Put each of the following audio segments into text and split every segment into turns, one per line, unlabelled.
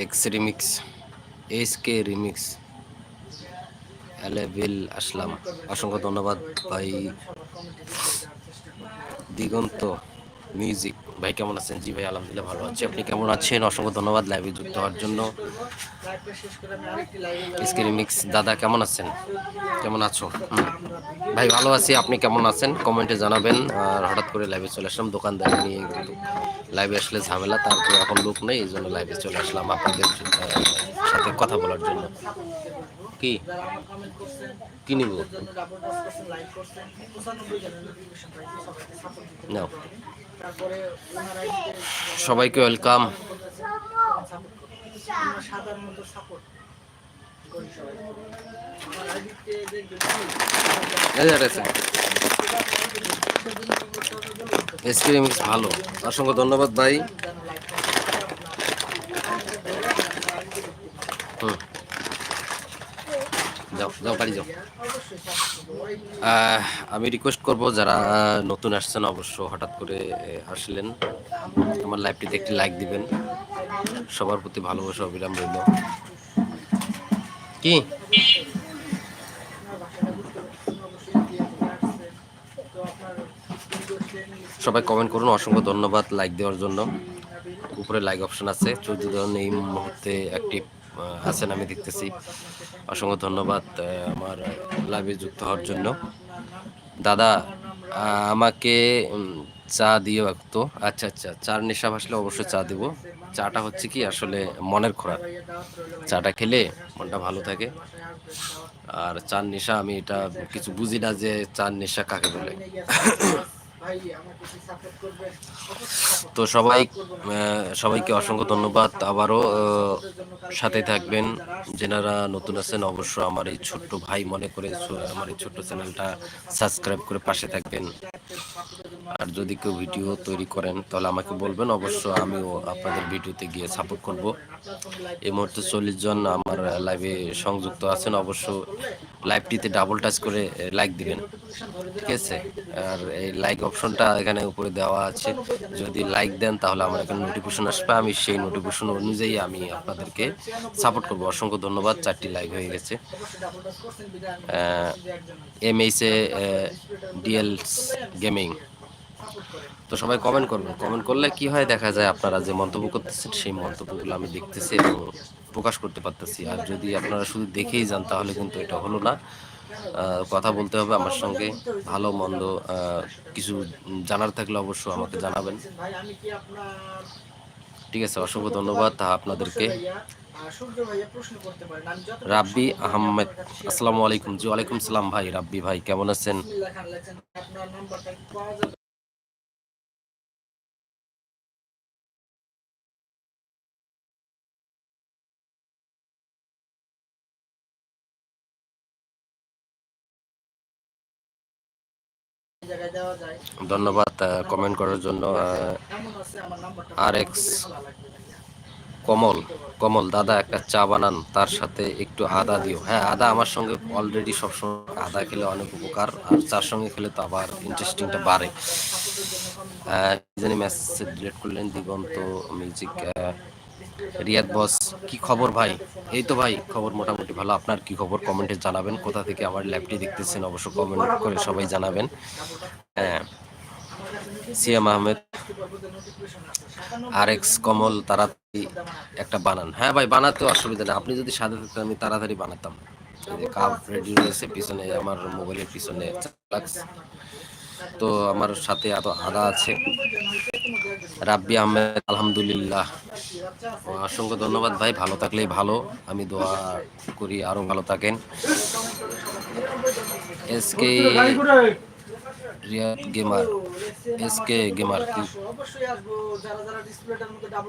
X remix S K remix এলেভিল আসলাম। অসংখ্য ধন্যবাদ ভাই। দিগন্ত। মিউজিক ভাই, কেমন আছেন? জি ভাই, আলহামদুলিল্লাহ ভালো আছি। আপনি কেমন আছেন? অসংখ্য ধন্যবাদ লাইভে যুক্ত হওয়ার জন্য। রিমিক্স দাদা, কেমন আছেন? কেমন আছো? ভাই, ভালো আছি। আপনি কেমন আছেন? কমেন্টে জানাবেন। আর হঠাৎ করে লাইভে চলে আসলাম, দোকানদারি নিয়ে লাইভে আসলে ঝামেলা, তারপরে এখন লোক নেই, এই জন্য লাইভে চলে আসলাম আপনাদের সাথে কথা বলার জন্য। কি?
যারা আমার
কি নিব?
তাদের জন্য ডাবল টাচ করছেন লাইক করছেন 95 জনের নোটিফিকেশন পাইছি সবাইকে
ওয়েলকাম এসক্রিমিক্স ভালো। অসংখ্য ধন্যবাদ ভাই। হুম। যাও যাও, বাড়ি যাও। আমি রিকোয়েস্ট করব যারা নতুন আসছেন, অবশ্য হঠাৎ করে আসলেন। আমার লাইভটিতে একটি লাইক দিবেন। সবার প্রতি ভালোবাসা, অবিরাম রইল। কি? সবাই কমেন্ট করুন, অসংখ্য ধন্যবাদ লাইক দেওয়ার জন্য। উপরে লাইক অপশন আছে। চৌদ্দ জন এই মুহূর্তে অ্যাক্টিভ আছেন, আমি দেখতেছি। অসংখ্য ধন্যবাদ আমার লাইভে যুক্ত হওয়ার জন্য। দাদা আমাকে চা দিও একটু আচ্ছা আচ্ছা চার নেশা ভাসলে অবশ্যই চা দেবো। চাটা হচ্ছে কি আসলে মনের খোরাক। চাটা খেলে মনটা ভালো থাকে। আর চার নেশা আমি এটা কিছু বুঝি না যে চার নেশা কাকে বলে। তো সবাই সবাইকে অসংখ্য ধন্যবাদ। আবারও সাথে থাকবেন। যেনারা নতুন আছেন অবশ্য আমার এই ছোট্ট ভাই মনে করে আমার এই ছোট্ট চ্যানেলটা সাবস্ক্রাইব করে পাশে থাকবেন। আর যদি কেউ ভিডিও তৈরি করেন, তাহলে আমাকে বলবেন। অবশ্য আমিও আপনাদের ভিডিওতে গিয়ে সাপোর্ট করব। এই মুহূর্তে চল্লিশ জন আমার লাইভে সংযুক্ত আছেন। অবশ্য লাইভটিতে ডাবল টাচ করে লাইক দিবেন। ঠিক আছে? আর এই লাইক অপশনটা এখানে উপরে দেওয়া আছে। যদি লাইক দেন তাহলে আমার এখানে নোটিফিকেশন আসবে। আমি সেই নোটিফিকেশন অনুযায়ী আমি আপনাদেরকে সাপোর্ট করব। অসংখ্য ধন্যবাদ। চারটি লাইক হয়ে গেছে। M H A DLS gaming তো সবাই কমেন্ট করবেন কমেন্ট করলে কি হয় দেখা যায় আপনারা যে মন্তব্য করতেছেন, সেই মন্তব্যগুলো আমি দেখতেছি এবং প্রকাশ করতে পারতেছি। আর যদি আপনারা শুধু দেখেই যান, তাহলে কিন্তু এটা হলো না। কথা বলতে হবে আমার সঙ্গে। ভালো, মন্দ কিছু জানার থাকলে অবশ্য আমাকে জানাবেন। ঠিক আছে, অসংখ্য ধন্যবাদ আপনাদেরকে। রাব্বি আহমেদ, আসসালামু আলাইকুম। জি ওয়ালাইকুম সালাম ভাই, রাব্বি ভাই, কেমন আছেন
লেখা লেখেন আপনার নাম্বারটা কি পাওয়া যাবে এই জায়গায় দেওয়া যায়
ধন্যবাদ কমেন্ট করার জন্য আর এক্স কমল কমল, দাদা, একটা চা বানান, তার সাথে একটু আদা দিও। হ্যাঁ আদা আমার সঙ্গে অলরেডি সবসময় আদা খেলে অনেক উপকার, আর চার সঙ্গে খেলে তো আবার ইন্টারেস্টিংটা বাড়ে। জানি মেসেজ ডিলিট করলেন, দিগন্ত মিউজিক রিয়াদ বস, কি খবর ভাই? এই তো ভাই, খবর মোটামুটি ভালো। আপনার কি খবর? কমেন্টে জানাবেন। কোথা থেকে আমার ল্যাবটি দেখতেছেন অবশ্য কমেন্ট করে সবাই জানাবেন। হ্যাঁ সিয়াম আহমেদ আর এক্স কমল তাড়াতাড়ি একটা বানান। হ্যাঁ ভাই, বানাতে অসুবিধা নেই। আপনি যদি সাথে থাকতেন, আমি তাড়াতাড়ি বানাতাম। কাপ রেডি রয়েছে, পিছনে আমার মোবাইলের পিছনে তো আমার সাথে এত আদা আছে। রাব্বি আহমেদ আলহামদুলিল্লাহ। অসংখ্য ধন্যবাদ ভাই ভালো থাকলেই ভালো। আমি দোয়া করি আরও ভালো থাকেন। SK Riyad gamer SK gamer কি?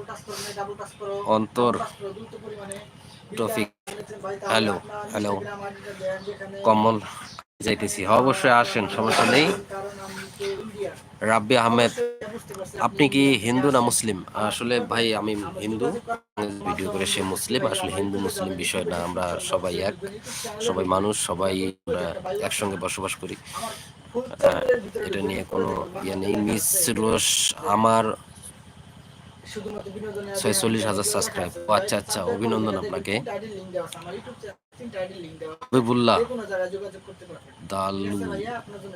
টাচ করো
অন্তর
টাচ
হ্যালো হ্যালো। কমল যাইতেছি। হ্যাঁ, অবশ্যই আসেন সমস্যা নেই। রাব্বি আহমেদ আপনি কি হিন্দু না মুসলিম? আসলে ভাই আমি হিন্দু। ভিডিও করে সে মুসলিম আসলে হিন্দু মুসলিম বিষয় না আমরা সবাই এক। সবাই মানুষ সবাই একসঙ্গে বসবাস করি। এটা নিয়ে কোনো ইয়ে নেই। মিস রোশ আমার ছয়চল্লিশ হাজার সাবস্ক্রাইব আচ্ছা আচ্ছা অভিনন্দন আপনাকে। হবিবুল্লাহ দালু।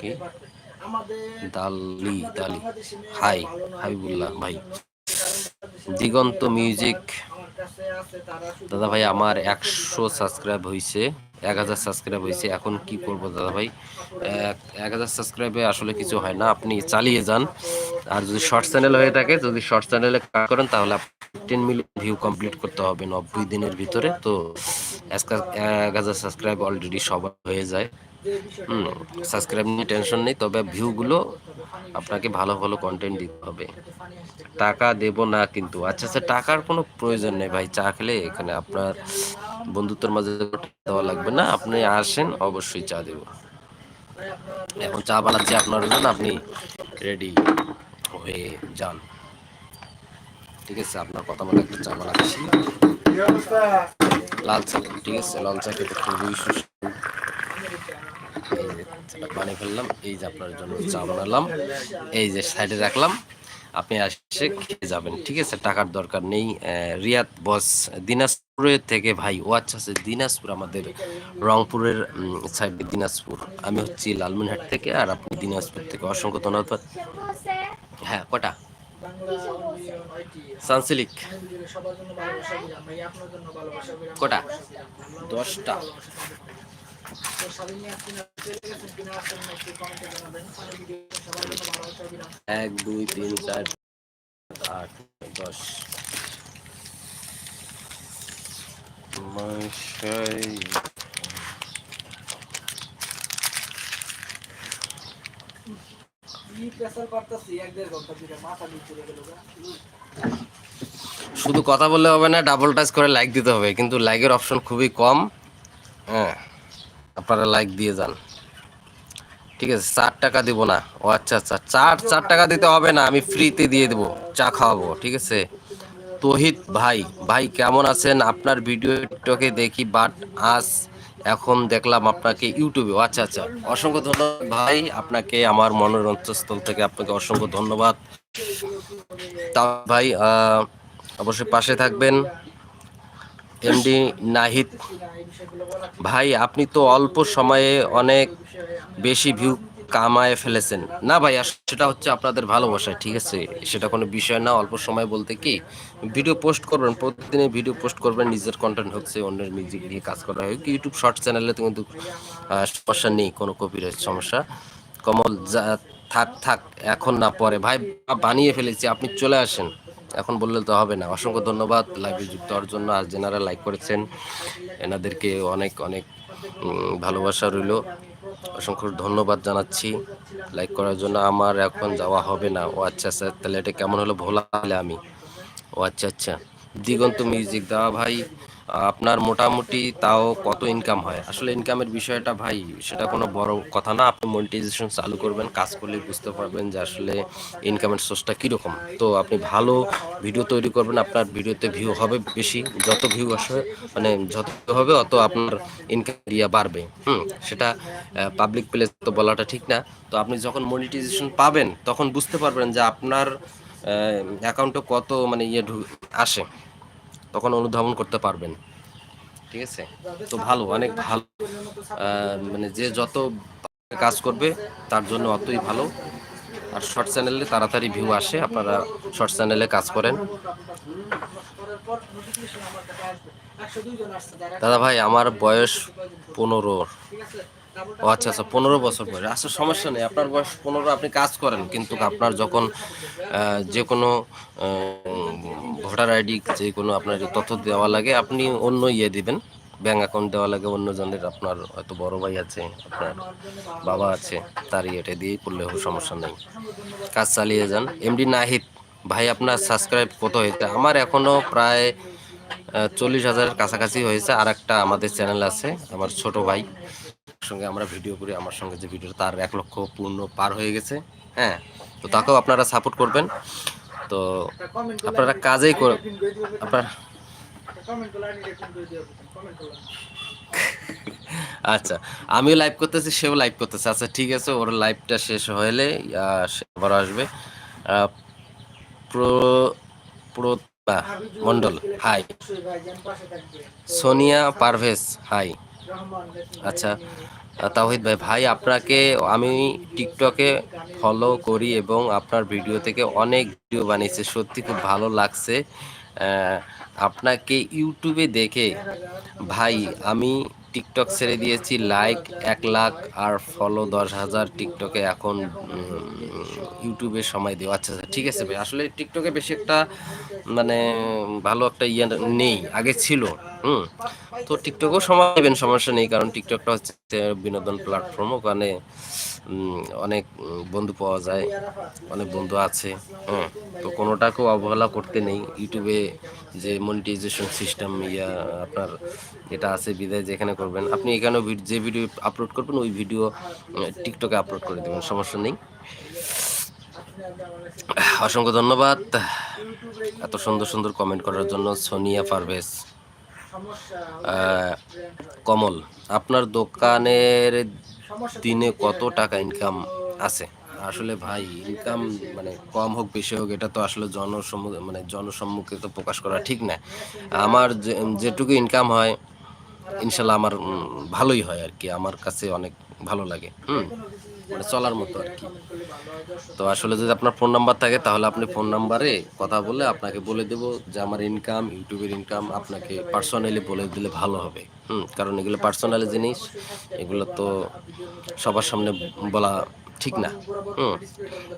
কি? দালি দালি। হাই হাবিবুল্লাহ ভাই। দিগন্ত মিউজিক দাদা ভাই আমার একশো সাবস্ক্রাইব হয়েছে এক হাজার সাবস্ক্রাইব হয়েছে, এখন কি করব দাদা ভাই? এক- হাজার সাবস্ক্রাইবে আসলে কিছু হয় না, আপনি চালিয়ে যান। আর যদি শর্ট চ্যানেল হয়ে থাকে, যদি শর্ট চ্যানেলে কাজ করেন, তাহলে টেন মিলিয়ন ভিউ কমপ্লিট করতে হবে নব্বই দিনের ভিতরে। তো এক হাজার সাবস্ক্রাইব অলরেডি সবার হয়ে যায়। সাবস্ক্রাইব নিয়ে টেনশন নেই তবে ভিউগুলো আপনাকে ভালো ভালো কন্টেন্ট দিতে হবে। টাকা দেব না কিন্তু। আচ্ছা আচ্ছা টাকার কোনো প্রয়োজন নেই ভাই চা খেলে এখানে আপনার বন্ধুত্বের মাঝে দেওয়া লাগবে না আপনি আসেন অবশ্যই চা দেব। এখন চা বানাচ্ছি আপনার জন্য আপনি রেডি হয়ে যান। ঠিক আছে আপনার কথা মতো একটা চা বানাচ্ছি। লাল চা ঠিক আছে লাল চা খেতে খুবই সুস্বাদু। এই যে ফেললাম। এই যে আপনার জন্য চা বানালাম। এই যে সাইডে রাখলাম। আপনি আসে খেয়ে যাবেন, ঠিক আছে? টাকার দরকার নেই। রিয়াদ বস দিনাজপুরের থেকে ভাই, ও আচ্ছা আচ্ছা দিনাজপুর, আমাদের রংপুরের সাইডে দিনাজপুর। আমি হচ্ছি লালমিনহাট থেকে আর আপনি দিনাজপুর থেকে। অসংখ্য ধন্যবাদ। হ্যাঁ কটা? সানসিলিক। কটা? দশটা।
তো স্বাধীন নিয়ে আপনি চলে গেছেন কিনা আসেন না একটু কমেন্টে জানাবেন। ভিডিও সবার জন্য ভালোবাসা দিলাম
এক দুই তিন চার আট দশ। মশাই। শুধু কথা বললে হবে না ডাবল টাচ করে লাইক দিতে হবে। কিন্তু লাইকের অপশন খুবই কম। হ্যাঁ। আপনারা লাইক দিয়ে যান। ঠিক আছে, চার টাকা দিব না। ও আচ্ছা আচ্ছা চার চার টাকা দিতে হবে না, আমি ফ্রিতে দিয়ে দেবো। চা খাওয়াবো, ঠিক আছে? তহিত ভাই ভাই কেমন আছেন? আপনার ভিডিও দেখি বাট আজ এখন দেখলাম আপনাকে ইউটিউবে। আচ্ছা আচ্ছা অসংখ্য ধন্যবাদ ভাই। আপনাকে আমার মনের অন্তঃস্থল থেকে আপনাকে অসংখ্য ধন্যবাদ। তা ভাই অবশ্যই পাশে থাকবেন। এমডি নাহিদ। ভাই, আপনি তো অল্প সময়ে অনেক বেশি ভিউ কামায় ফেলেছেন। না ভাই সেটা হচ্ছে আপনাদের ভালোবাসা, ঠিক আছে? সেটা কোনো বিষয় না, অল্প সময় বলতে কি ভিডিও পোস্ট করবেন, প্রতিদিনে ভিডিও পোস্ট করবেন, নিজের কন্টেন্ট হচ্ছে, অন্যের মিউজিক নিয়ে কাজ করা হয়। ইউটিউব শর্ট চ্যানেলে তো কিন্তু সমস্যা নেই, কোনো কপিরাইট সমস্যা। কমল, যা, থাক থাক, এখন না পরে। ভাই, বানিয়ে ফেলেছি, আপনি চলে আসেন। এখন বললে তো হবে না। অসংখ্য ধন্যবাদ লাইভে যুক্ত হওয়ার জন্য। আর যেনারা লাইক করেছেন, এনাদেরকে অনেক অনেক ভালোবাসা রইল। অসংখ্য ধন্যবাদ জানাচ্ছি লাইক করার জন্য। আমার এখন যাওয়া হবে না। ও আচ্ছা আচ্ছা তাহলে এটা কেমন হলো? ভোলা হলে আমি। ও আচ্ছা আচ্ছা। দিগন্ত মিউজিক দেওয়া ভাই। আপনার মোটামুটি তাও কত ইনকাম হয়? আসলে ইনকামের বিষয়টা ভাই, সেটা কোনো বড় কথা না। আপনি মনিটাইজেশন চালু করবেন, কাজ করলে বুঝতে পারবেন যে আসলে ইনকামের সোর্সটা কীরকম। তো আপনি ভালো ভিডিও তৈরি করবেন, আপনার ভিডিওতে ভিউ হবে বেশি। যত ভিউ আসবে মানে যত হবে, অত আপনার ইনকাম এরিয়া বাড়বে। হুম, সেটা পাবলিক প্লেস তো বলাটা ঠিক না। তো আপনি যখন মনিটাইজেশন পাবেন, তখন বুঝতে পারবেন যে আপনার অ্যাকাউন্টে কত মানে ইয়ে আসে। তখন অনুধাবন করতে পারবেন। ঠিক আছে? তো ভালো, অনেক ভালো। মানে যে যত কাজ করবে, তার জন্য অতই ভালো। আর শর্ট চ্যানেলে তাড়াতাড়ি ভিউ আসে, আপনারা শর্ট চ্যানেলে কাজ করেন। দাদা ভাই, আমার বয়স পনেরো ও আচ্ছা আচ্ছা পনেরো বছর বয়স। আচ্ছা সমস্যা নেই, আপনার বয়স পনেরো, আপনি কাজ করেন, কিন্তু আপনার যখন যে কোনো ভোটার আইডি, যে কোনো আপনার তথ্য দেওয়া লাগে, আপনি অন্য ইয়ে দিবেন, ব্যাঙ্ক অ্যাকাউন্ট দেওয়া লাগে অন্য জনের আপনার হয়তো বড় ভাই আছে, আপনার বাবা আছে, তার ইয়েটা দিয়েই করলে সমস্যা নেই। কাজ চালিয়ে যান। এমডি নাহিদ, ভাই, আপনার সাবস্ক্রাইব কত হয়েছে? আমার এখনও প্রায় চল্লিশ হাজারের কাছাকাছি হয়েছে আর একটা আমাদের চ্যানেল আছে, আমার ছোট ভাই। সঙ্গে আমরা ভিডিও করি, আমার সঙ্গে যে ভিডিও তার এক লক্ষ পূর্ণ পার হয়ে গেছে হ্যাঁ? তো তাকেও আপনারা সাপোর্ট করবেন। তো আপনারা কাজেই আপনার আচ্ছা আমিও লাইভ করতেছি, সেও লাইভ করতেছে। আচ্ছা ঠিক আছে, ওর লাইভটা শেষ হলে আবার আসবে। প্র প্রতিভা মন্ডল হাই সোনিয়া পারভেজ হাই আচ্ছা তাওহিদ ভাই ভাই, আপনাকে আমি টিকটকে ফলো করি এবং আপনার ভিডিও থেকে অনেক ভিডিও বানিয়েছে, সত্যি খুব ভালো লাগছে। আপনাকে ইউটিউবে দেখে, ভাই, আমি টিকটক ছেড়ে দিয়েছি লাইক এক লাখ আর ফলো দশ হাজার টিকটকে এখন ইউটিউবে সময় দেওয়া। আচ্ছা আচ্ছা, ঠিক আছে ভাই। আসলে টিকটকে বেশি একটা মানে ভালো একটা ইয়ে নেই আগে ছিল হুম। তো টিকটকেও সময় দেবেন সমস্যা নেই কারণ টিকটকটা হচ্ছে বিনোদন প্ল্যাটফর্ম ওখানে অনেক বন্ধু পাওয়া যায়, অনেক বন্ধু আছে হ্যাঁ তো কোনোটাকেও অবহেলা করতে নেই। ইউটিউবে যে মনিটাইজেশন সিস্টেম ইয়া, আপনার এটা আছে, বিদায় যেখানে করবেন, আপনি এখানেও যে ভিডিও আপলোড করবেন, ওই ভিডিও টিকটকে আপলোড করে দেবেন, সমস্যা নেই। অসংখ্য ধন্যবাদ। এত সুন্দর সুন্দর কমেন্ট করার জন্য সোনিয়া পারভেজ কমল, আপনার দোকানের দিনে কত টাকা ইনকাম আছে? আসলে ভাই ইনকাম মানে কম হোক বেশি হোক এটা তো আসলে জনসম্মুখ মানে জনসম্মুখে তো প্রকাশ করা ঠিক না। আমার যে- যেটুকু ইনকাম হয় ইনশাল্লাহ আমার ভালোই হয় আর কি। আমার কাছে অনেক ভালো লাগে। হুম মানে চলার মতো আর কি। তো আসলে যদি আপনার ফোন নাম্বার থাকে, তাহলে আপনি ফোন নাম্বারে কথা বলে আপনাকে বলে দেব যে আমার ইনকাম ইউটিউবের ইনকাম আপনাকে পার্সোনালি বলে দিলে ভালো হবে। হুম, কারণ এগুলো পার্সোনালি জিনিস। এগুলো তো সবার সামনে বলা ঠিক না।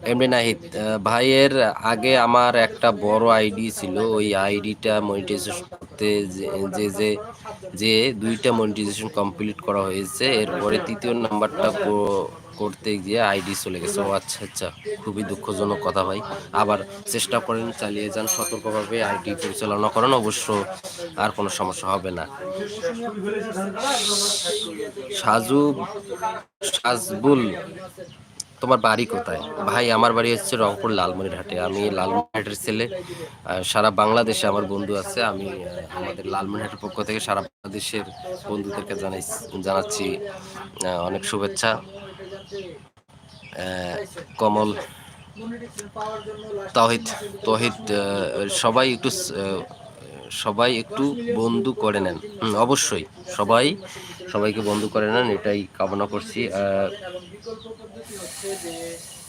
এমনি নাহিদ ভাইয়ের আগে আমার একটা বড় আইডি ছিল, ওই আইডিটা মনিটাইজেশন করতে যে- যে যে দুইটা মনিটাইজেশন কমপ্লিট করা হয়েছে, এরপরে তৃতীয় নাম্বারটা করতে গিয়ে আইডি চলে গেছে। ও আচ্ছা আচ্ছা খুবই দুঃখজনক কথা ভাই। আবার চেষ্টা করেন চালিয়ে যান, সতর্কভাবে আইডি পরিচালনা করেন, অবশ্য আর কোনো সমস্যা হবে না। সাজু, সাজবুল তোমার বাড়ি কোথায়? ভাই, আমার বাড়ি হচ্ছে রংপুর লালমনিরহাটে। আমি লালমনিরহাটের ছেলে। সারা বাংলাদেশে আমার বন্ধু আছে। আমি আমাদের লালমনিরহাটের পক্ষ থেকে সারা বাংলাদেশের বন্ধুদেরকে জানাই, জানাচ্ছি অনেক শুভেচ্ছা। কমল তহিদ তহিদ সবাই একটু সবাই একটু বন্ধু করে নেন। অবশ্যই। সবাই সবাইকে বন্ধু করে নেন, এটাই কামনা করছি।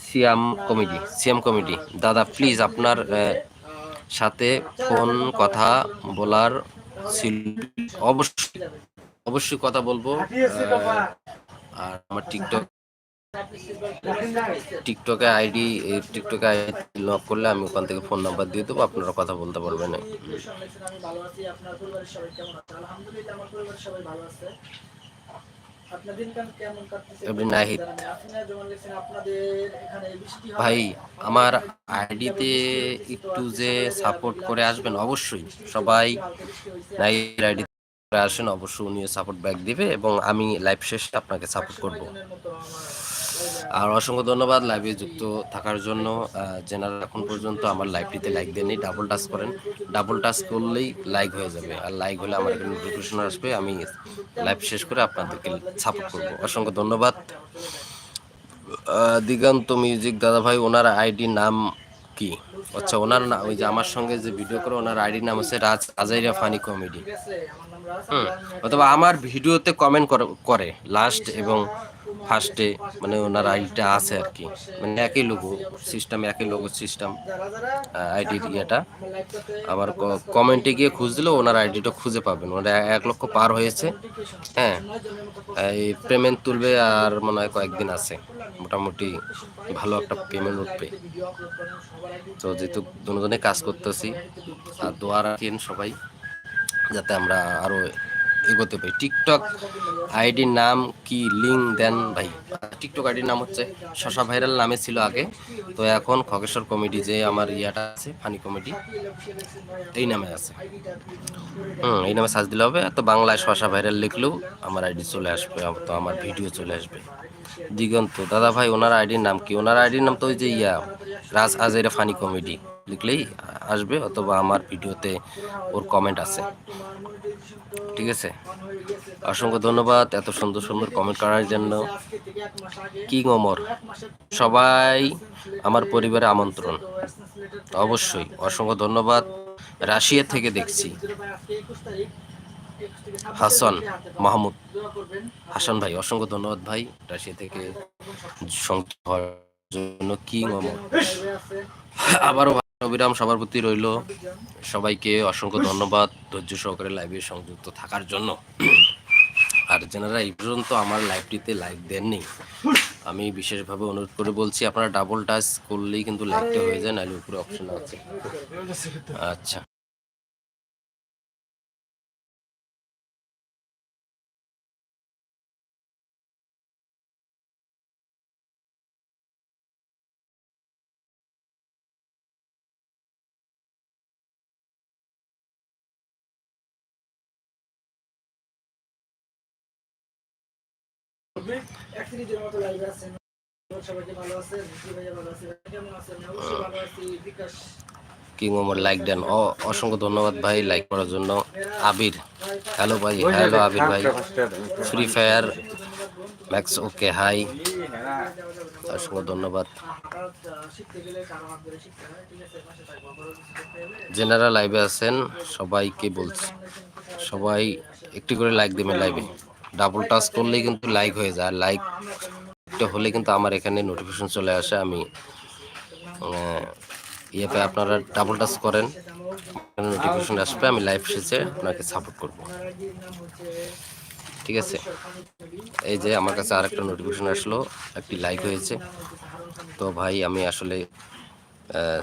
Siam committee Siam committee. দাদা প্লিজ আপনার সাথে ফোন, কথা বলার ছিল। অবশ্যই অবশ্যই কথা বলব। আর আমার টিকটক টিকটকে আইডি টিকটকে আইডি লক করলে আমি ওখান থেকে ফোন নাম্বার দিয়ে দেবো, আপনারা কথা বলতে পারবেন নাহিদ। ভাই, আমার আইডিতে একটু যে সাপোর্ট করে আসবেন, অবশ্যই। সবাই
বৃষ্টি
আইডি আসেন, অবশ্যই উনিও সাপোর্ট ব্যাক দিবে এবং আমি লাইভ শেষে আপনাকে সাপোর্ট করব। আর অসংখ্য ধন্যবাদ লাইভে যুক্ত থাকার জন্য। যেনারা এখন পর্যন্ত আমার লাইভটিতে লাইক দেননি ডাবল টাচ করেন। ডাবল টাচ করলেই লাইক হয়ে যাবে। আর লাইক হলে আমার এখানে নোটিফিকেশন আসবে। আমি লাইভ শেষ করে আপনাদেরকে সাপোর্ট করব। অসংখ্য ধন্যবাদ। দিগন্ত মিউজিক দাদা ভাই ওনার আইডি নাম কি? আচ্ছা ওনার না ওই যে আমার সঙ্গে যে ভিডিও করে, ওনার আইডি নাম হচ্ছে রাজ আজাইরা ফানি কমেডি অথবা আমার ভিডিওতে কমেন্ট করে লাস্ট এবং ফার্স্টে মানে ওনার আইডিটা আছে আর কি। মানে একই লোগো সিস্টেম একই লোগো সিস্টেম আইডির ইয়েটা আবার কমেন্টে গিয়ে খুঁজ দিলেও ওনার আইডিটা খুঁজে পাবেন। ওনার এক লক্ষ পার হয়েছে। হ্যাঁ এই পেমেন্ট তুলবে আর মনে হয় কয়েকদিন আছে। মোটামুটি ভালো একটা পেমেন্ট উঠবে।
আইডি
তো যেহেতু দুজনে কাজ করতেছি আর দোয়া রাখেন সবাই। যাতে আমরা আরও এগোতে পারি। টিকটক আইডির নাম কি লিঙ্ক দেন ভাই? টিকটক আইডির নাম হচ্ছে শশা ভাইরাল নামে ছিল আগে। তো এখন খগেশ্বর কমেডি যে আমার ইয়াটা আছে ফানি কমেডি এই নামে আছে। হুম, এই নামে সার্চ দিলে হবে। তো বাংলায় শশা ভাইরাল লিখলেও আমার আইডি চলে আসবে, তো আমার ভিডিও চলে আসবে। দিগন্ত, দাদা ভাই, ওনার আইডির নাম কি? ওনার আইডির নাম তো ওই যে ইয়া, রাজ আজেরা ফানি কমেডি লিখলেই আসবে অথবা আমার ভিডিওতে ওর কমেন্ট আছে। ঠিক আছে? অসংখ্য ধন্যবাদ এত সুন্দর সুন্দর কমেন্ট করার জন্য। কিং ওমর সবাই আমার পরিবারে আমন্ত্রণ। অবশ্যই, অসংখ্য ধন্যবাদ। রাশিয়া থেকে দেখছি। হাসান। মাহমুদ। হাসান ভাই, অসংখ্য ধন্যবাদ ভাই রাশিয়া থেকে সংযুক্ত হওয়ার জন্য। কিং ওমর আবারও অবিরাম সভাপতি রইল সবাইকে অসংখ্য ধন্যবাদ। ধৈর্য সহকারে লাইভে সংযুক্ত থাকার জন্য। আর যারা এই পর্যন্ত আমার লাইভটিতে লাইক দেননি, আমি বিশেষভাবে অনুরোধ করে বলছি, আপনারা ডাবল টাচ করলেই কিন্তু লাইকটা হয়ে যায়, নাহলে উপরে অপশন আছে। আচ্ছা।
সিরিজের মতো লাইভে আছেন। সবাইকে ভালো আছে জি ভাইয়া ভালো আছে কেমন আছেন? অবশ্যই ভালো আছি। বিকাশ।
কিং ওমর লাইক দেন। ও অসংখ্য ধন্যবাদ ভাই লাইক করার জন্য। আবির। হ্যালো ভাই হ্যালো আবির ভাই Free Fire Max okay hi অসংখ্য ধন্যবাদ
শিখতে গেলে কারও হাত ধরে শিখতে ঠিক আছে পাশে থাকব বড় কিছু করতে হলে
যেনারা লাইভে আছেন। সবাইকে বলছি। সবাই একটি করে লাইক দেবেন লাইভে ডাবল টাচ করলেই কিন্তু লাইক হয়ে যায়। লাইক হলে কিন্তু আমার এখানে নোটিফিকেশন চলে আসে। আমি ইয়েতে আপনারা ডাবল টাচ করেন। নোটিফিকেশন আসবে। আমি লাইভ শেষে আপনাকে সাপোর্ট করব। ঠিক আছে? এই যে আমার কাছে আর একটা নোটিফিকেশন আসলো। একটি লাইক হয়েছে। তো ভাই, আমি আসলে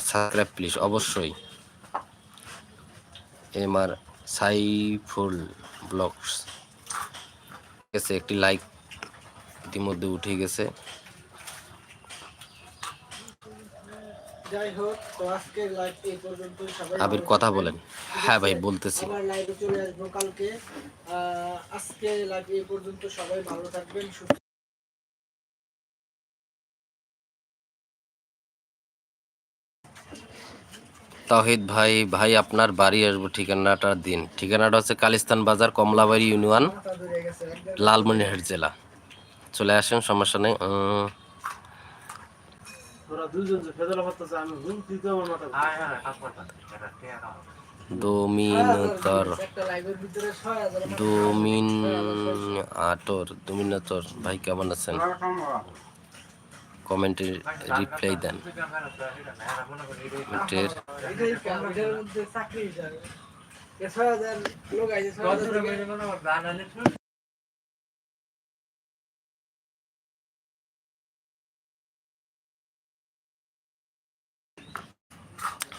সাবস্ক্রাইব প্লিজ অবশ্যই। M MR Saiful vlogs. আছে একটি লাইক ইতিমধ্যে উঠে গেছে। আবির কথা বলেন। হ্যাঁ ভাই বলতেছি।
আবার লাইভে চলে আসব কালকে। আজকে লাইভ এই পর্যন্ত সবাই ভালো থাকবেন
তাহিদ ভাই ভাই আপনার বাড়ি আসব ঠিকানাটা দিন। ঠিকানাটা হচ্ছে কালিস্তান বাজার কমলাবাড়ি ইউনিয়ন লালমনিরহাট জেলা। চলে আসেন সমস্যা নেই। দোমিনতর।
ছয় হাজার মানুষ
দোমিন আটর দোমিনাতর। ভাই কেমন আছেন? কমেন্টে রিপ্লাই দেন কমেন্টের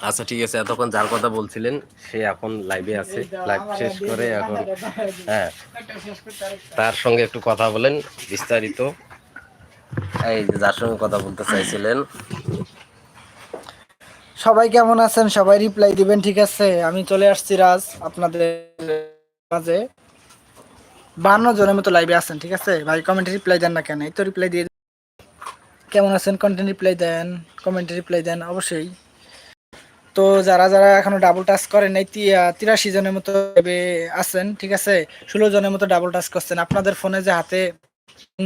আচ্ছা ঠিক আছে, এতক্ষণ যার কথা বলছিলেন, সে এখন লাইভে আছে লাইভ শেষ করে এখন হ্যাঁ। তার সঙ্গে একটু কথা বলেন, বিস্তারিত এই যার সঙ্গে কথা বলতে চাইছিলেন।
সবাই কেমন আছেন? সবাই রিপ্লাই দিবেন, ঠিক আছে? আমি চলে আসছি রাজ, আপনাদের মাঝে। বান্ন জনের মতো লাইভে আছেন, ঠিক আছে? ভাই কমেন্টে রিপ্লাই দেন না কেন? এই তো রিপ্লাই দিয়ে কেমন আছেন? কন্টেন্ট রিপ্লাই দেন কমেন্টে রিপ্লাই দেন, অবশ্যই। তো যারা যারা এখনও ডাবল টাচ করেন এই তিরাশি জনের মতো আছেন, ঠিক আছে? ষোলো জনের মতো ডাবল টাচ করছেন। আপনাদের ফোনে যে হাতে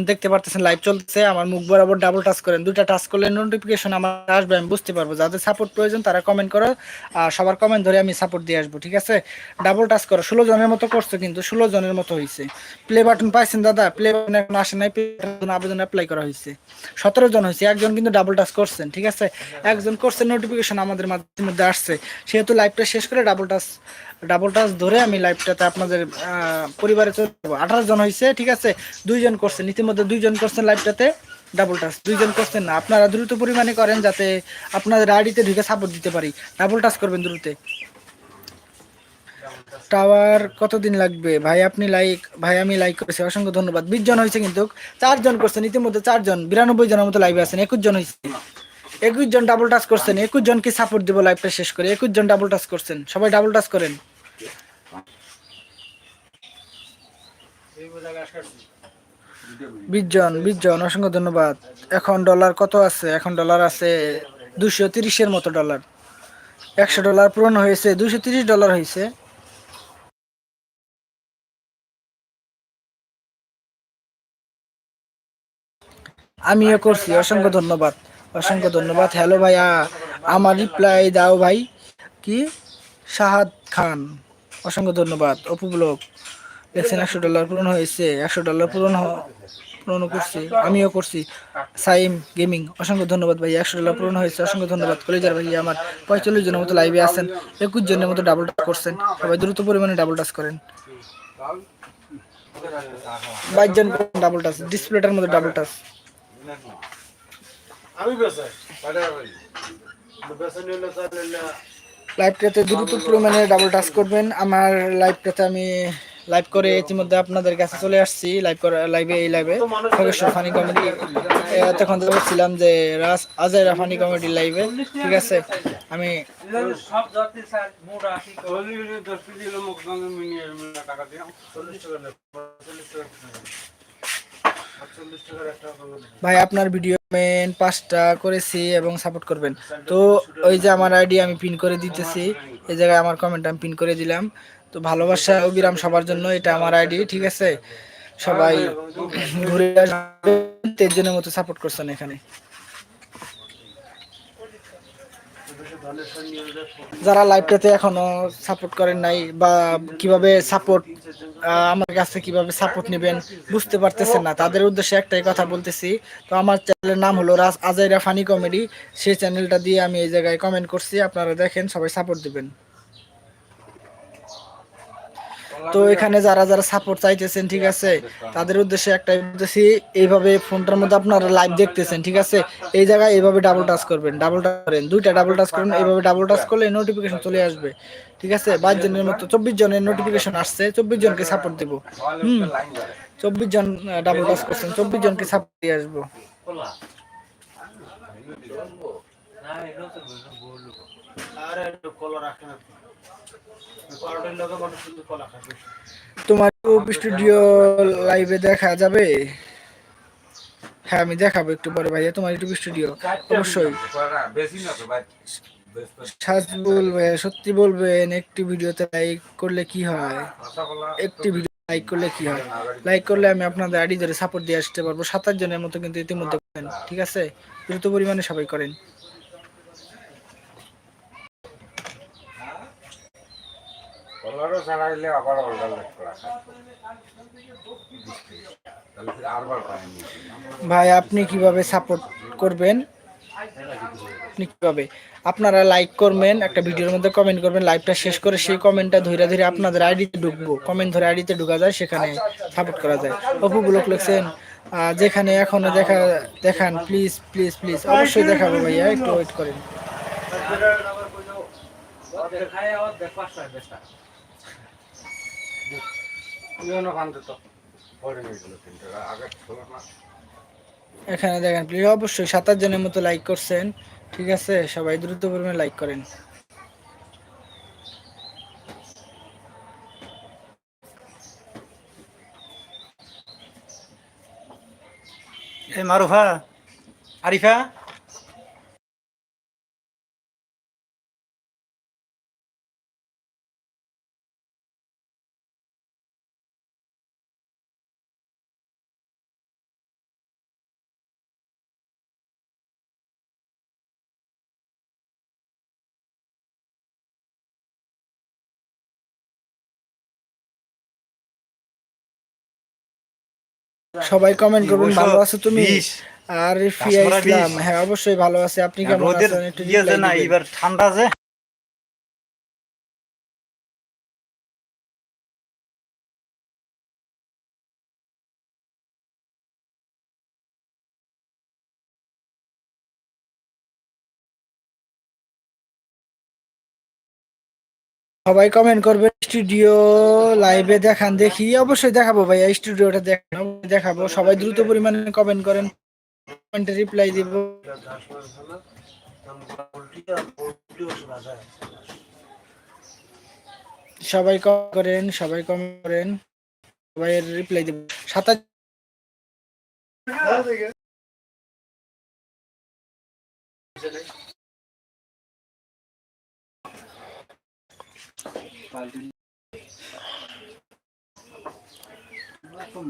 দেখতে পারতেছেন লাইভ চলতেছে। আমার মুখ বরাবর ডাবল টাচ করেন। দুটা টাচ করলে নোটিফিকেশন আমার আসবে, আমি বুঝতে পারব। যাদের সাপোর্ট প্রয়োজন, তারা কমেন্ট করো। আর সবার কমেন্ট ধরে আমি সাপোর্ট দিয়ে আসব, ঠিক আছে? ডাবল টাচ করো। ষোলো জনের মতো করছ কিন্তু ষোলো জনের মতো হয়েছে প্লে বাটন পাইছেন, দাদা? প্লে বাটন এখন আসে নাই আবেদন অ্যাপ্লাই করা হয়েছে সতেরো জন হয়েছে একজন কিন্তু ডাবল টাচ করছেন, ঠিক আছে? একজন করছেন নোটিফিকেশন আমাদের মাধ্যমে মধ্যে আসছে। সেহেতু লাইভটা শেষ করে ডাবল টাচ ডাবল টাচ ধরে আমি লাইভটাতে আপনাদের পরিবারে চলে যাব। আঠারো জন হয়েছে ঠিক আছে? দুইজন করছেন ইতিমধ্যে দুইজন করছেন লাইভটাতে ডাবল টাচ দুইজন করছেন না। আপনারা দ্রুত পরিমাণে করেন যাতে আপনাদের আইডিতে ঢুকে সাপোর্ট দিতে পারি। ডাবল টাচ করবেন দ্রুত। টাওয়ার কতদিন লাগবে? ভাই, আপনি লাইক ভাই, আমি লাইক করেছি। অসংখ্য ধন্যবাদ। বিশ জন হয়েছে কিন্তু। চারজন করছেন, ইতিমধ্যে চারজন। বিরানব্বই জনের মতো লাইভে আছেন। একুশ জন হয়েছে। একুশ জন ডাবল টাচ করছেন। একুশ জনকে সাপোর্ট দিব লাইভটা শেষ করে। একুশ জন ডাবল টাচ করছেন। সবাই ডাবল টাচ করেন। বিশ জন বিশ জন অসংখ্য ধন্যবাদ। এখন ডলার কত আছে? এখন ডলার আছে দুশো তিরিশের মতো ডলার। একশো ডলার পূরণ হয়েছে দুশো তিরিশ ডলার হয়েছে। আমিও করছি, অসংখ্য ধন্যবাদ অসংখ্য ধন্যবাদ। হ্যালো ভাইয়া, আমার রিপ্লাই দাও ভাই। কি? শাহাদ খান, অসংখ্য ধন্যবাদ। অপু ব্লগ। দেখছেন একশো ডলার পূরণ হয়েছে একশো ডলার পূরণ হ- পূরণ করছি আমিও করছি। সাইম গেমিং অসংখ্য ধন্যবাদ ভাই একশো ডলার পূরণ হয়েছে অসংখ্য ধন্যবাদ। কলেজার ভাই আমার পঁয়তাল্লিশ জনের মতো লাইভে আছেন একুশ জনের মতো ডাবল টাচ করছেন। সবাই দ্রুত পরিমাণে ডাবল টাচ করেন। বাইশ জন ডাবল টাচ ডিসপ্লেটার মধ্যে ডাবল টাচ লাইভটাতে দ্রুত পরিমাণে ডাবল টাচ করবেন। আমার লাইভটাতে আমি লাইভ করে ইতিমধ্যে আপনাদের কাছে চলে আসছি লাইভ করে লাইভে এই লাইভে খগেশ্বর ফানি কমেডি তখন দেখছিলাম যে রাস আজের ফানি কমেডি লাইভে ঠিক আছে? আমি ভাই, আপনার ভিডিও মেন পাঁচটা করেছি এবং সাপোর্ট করবেন। তো ওই যে আমার আইডি আমি পিন করে দিতেছি, এই জায়গায় আমার কমেন্ট আমি পিন করে দিলাম। তো ভালোবাসা অবিরাম সবার জন্য এটা আমার আইডি ঠিক আছে? সবাই ঘুরে আসবেন তেজনের মতো সাপোর্ট করছেন এখানে। যারা লাইভটাতে এখনও সাপোর্ট করেন নাই বা কীভাবে সাপোর্ট আমার কাছে কীভাবে সাপোর্ট নেবেন বুঝতে পারতেছেন না। তাদের উদ্দেশ্যে একটাই কথা বলতেছি, তো আমার চ্যানেলের নাম হলো রাজ আজাইরা ফানি কমেডি সেই চ্যানেলটা দিয়ে আমি এই জায়গায় কমেন্ট করছি, আপনারা দেখেন, সবাই সাপোর্ট দিবেন। তো এখানে যারা যারা সাপোর্ট চাইতেছেন ঠিক আছে তাদের উদ্দেশ্যে একটাই বলতেছি এইভাবে ফোনটার মধ্যে আপনারা লাইভ দেখতেছেন ঠিক আছে এই জায়গায় এইভাবে ডাবল টাচ করবেন ডাবল টাচ করেন দুইটা ডাবল টাচ করবেন এইভাবে ডাবল টাচ করলে নোটিফিকেশন চলে আসবে ঠিক আছে বাইশ জনের মতো চব্বিশ জনের নোটিফিকেশন আসছে চব্বিশ জনকে সাপোর্ট দেবো হুম চব্বিশ জন ডাবল টাচ করছেন চব্বিশ জনকে সাপোর্ট দিয়ে আসব।
আরে একটু কলা রাখে না পাউডার লগে মানুষ শুধু কলা খাবে
তোমার ইউটিউব স্টুডিও লাইভে দেখা যাবে? হ্যাঁ আমি দেখাবো একটু পরে ভাইয়া তোমার ইউটিউব স্টুডিও? অবশ্যই।
বেশি না তো ভাই।
সাজ বলবে সত্যি বলবেন একটি ভিডিওতে লাইক করলে কি হয়? একটি ভিডিও লাইক করলে কি হয়? লাইক করলে আমি আপনাদের আইডি ধরে সাপোর্ট দিয়ে আসতে পারব। সাতাশ জনের মতো কিন্তু ইতিমধ্যে ঠিক আছে? দ্রুত পরিমাণে সবাই করেন।
কলারও ছাড়াইলে আবার লাগ করা পায়নি
ভাই আপনি কীভাবে সাপোর্ট করবেন? আপনি কীভাবে? আপনারা লাইক করবেন একটা ভিডিওর মধ্যে কমেন্ট করবেন লাইভটা শেষ করে সেই কমেন্টটা ধরে ধরে আপনাদের আইডিতে ঢুকবো। কমেন্ট ধরে আইডিতে ঢুকা যায় সেখানে সাপোর্ট করা যায়। অপু ব্লক লিখছেন যেখানে এখনও দেখা দেখান প্লিজ প্লিজ প্লিজ অবশ্যই দেখাবো ভাইয়া একটু ওয়েট করেন
ইউনো কান্দে তো
পরে নিয়ে গেল তিন টাকা আগে ছিল না
এখানে দেখেন প্লিজ অবশ্যই সাতাশ জনের মতো লাইক করছেন। ঠিক আছে? সবাই দ্রুত পরিমাণে লাইক করেন।
এই মারুফা আরিফা?
সবাই কমেন্ট করবেন ভালো আছো তুমি? আর ইসলাম হ্যাঁ অবশ্যই ভালো আছে। আপনি কেমন আছেন? একটু
ইয়ে না এবার ঠান্ডা যে।
সবাই কমেন্ট করবে স্টুডিও লাইভে দেখান দেখি। অবশ্যই দেখাবো ভাইয়া স্টুডিওটা দেখান, দেখাবো। সবাই দ্রুত পরিমাণে কমেন্ট করেন কমেন্টে রিপ্লাই দিব। সবাই করেন, সবাই কমেন্ট করেন, সবাই রিপ্লাই দিব। সাতাশ
Kalbim. Nasıl